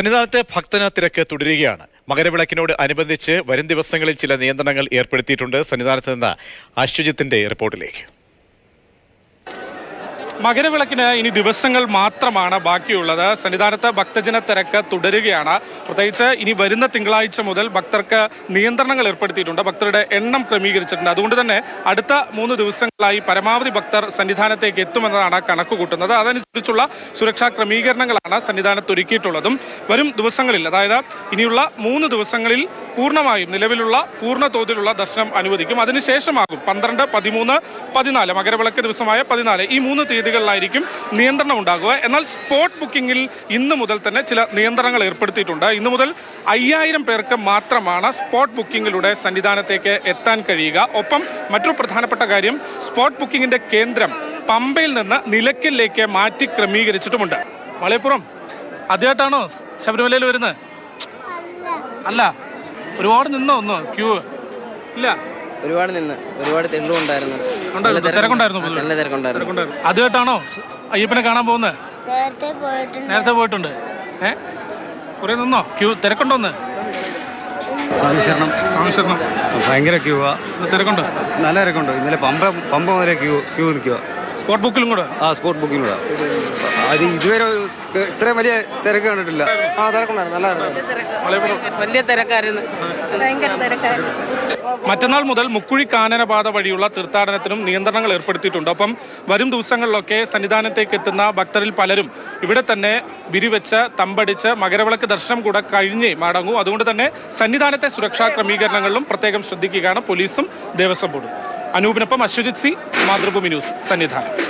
സന്നിധാനത്തെ ഭക്തന തിരക്ക് തുടരുകയാണ്. മകരവിളക്കിനോട് അനുബന്ധിച്ച് വരും ദിവസങ്ങളിൽ ചില നിയന്ത്രണങ്ങൾ ഏർപ്പെടുത്തിയിട്ടുണ്ട്. സന്നിധാനത്ത് നിന്ന് അശ്വജിത്തിന്റെ റിപ്പോർട്ടിലേക്ക്. മകരവിളക്കിന് ഇനി ദിവസങ്ങൾ മാത്രമാണ് ബാക്കിയുള്ളത്. സന്നിധാനത്ത് ഭക്തജന തിരക്ക് തുടരുകയാണ്. പ്രത്യേകിച്ച് ഇനി വരുന്ന തിങ്കളാഴ്ച മുതൽ ഭക്തർക്ക് നിയന്ത്രണങ്ങൾ ഏർപ്പെടുത്തിയിട്ടുണ്ട്. ഭക്തരുടെ എണ്ണം ക്രമീകരിച്ചിട്ടുണ്ട്. അതുകൊണ്ട് തന്നെ അടുത്ത മൂന്ന് ദിവസങ്ങളായി പരമാവധി ഭക്തർ സന്നിധാനത്തേക്ക് എത്തുമെന്നതാണ് കണക്ക് കൂട്ടുന്നത് അതനുസരിച്ചുള്ള സുരക്ഷാ ക്രമീകരണങ്ങളാണ് സന്നിധാനത്ത് ഒരുക്കിയിട്ടുള്ളതും വരും ദിവസങ്ങളിൽ. അതായത് ഇനിയുള്ള മൂന്ന് ദിവസങ്ങളിൽ പൂർണമായും നിലവിലുള്ള പൂർണ തോതിലുള്ള ദർശനം അനുവദിക്കും. അതിനുശേഷമാകും പന്ത്രണ്ട് പതിമൂന്ന് പതിനാല്. മകരവിളക്ക് ദിവസമായ പതിനാല്. ഈ മൂന്ന് തീയതികളിലായിരിക്കും നിയന്ത്രണം ഉണ്ടാകുക. എന്നാൽ സ്പോട്ട് ബുക്കിംഗിൽ ഇന്ന് മുതൽ തന്നെ ചില നിയന്ത്രണങ്ങൾ ഏർപ്പെടുത്തിയിട്ടുണ്ട്. ഇന്ന് മുതൽ അയ്യായിരം പേർക്ക് മാത്രമാണ് സ്പോട്ട് ബുക്കിംഗിലൂടെ സന്നിധാനത്തേക്ക് എത്താൻ കഴിയുക. ഒപ്പം മറ്റൊരു പ്രധാനപ്പെട്ട കാര്യം സ്പോട്ട് ബുക്കിംഗിന്റെ കേന്ദ്രം പമ്പയിൽ നിന്ന് നിലയ്ക്കലിലേക്ക് മാറ്റി ക്രമീകരിച്ചിട്ടുമുണ്ട്. മലയപ്പുറം ആദ്യമായിട്ടാണോ ശബരിമലയിൽ വരുന്നത്? അല്ല. ഒരുപാട് നിന്നോ ഒന്നോ? ക്യൂ. ഇല്ല. ഒരുപാട് നിന്ന് ഒരുപാട് പൊതുവെ. നല്ല തിരക്കുണ്ടായിരുന്നു അതുമായിട്ടാണോ അയ്യപ്പനെ കാണാൻ പോകുന്നത് നേരത്തെ പോയിട്ടുണ്ട്. നേരത്തെ പോയിട്ടുണ്ട്. ഏ? കുറെ നിന്നോ? ക്യൂ തിരക്കുണ്ടോന്ന് ഭയങ്കര ക്യൂവാ തിരക്കുണ്ടോ? നല്ല തിരക്കുണ്ട്. ഇന്നലെ പമ്പ പമ്പ മുതലേ ക്യൂ ക്യൂ നിൽക്കുക സ്പോട്ട് ബുക്കിലും കൂടെ? ആ സ്പോട്ട് ബുക്കിലും കൂടെ. അത് ഇതുവരെ ഇത്രയും വലിയ തിരക്ക് കണ്ടിട്ടില്ല. ആ തിരക്കുണ്ടായിരുന്നു. നല്ലതായിരുന്നു വലിയ തിരക്കായിരുന്നു. ഭയങ്കര തിരക്കായിരുന്നു. മറ്റന്നാൾ മുതൽ മുക്കുഴി കാനനപാത വഴിയുള്ള തീർത്ഥാടനത്തിനും നിയന്ത്രണങ്ങൾ ഏർപ്പെടുത്തിയിട്ടുണ്ട്. ഒപ്പം വരും ദിവസങ്ങളിലൊക്കെ സന്നിധാനത്തേക്ക് എത്തുന്ന ഭക്തരിൽ പലരും ഇവിടെ തന്നെ വിരിവെച്ച് തമ്പടിച്ച് മകരവിളക്ക് ദർശനം കൂടെ കഴിഞ്ഞേ മടങ്ങൂ. അതുകൊണ്ട് തന്നെ സന്നിധാനത്തെ സുരക്ഷാ ക്രമീകരണങ്ങളിലും പ്രത്യേകം ശ്രദ്ധിക്കുകയാണ് പോലീസും ദേവസ്വം ബോർഡും. അനൂപിനൊപ്പം അശ്വജിത് സി മാതൃഭൂമി ന്യൂസ് സന്നിധാനം.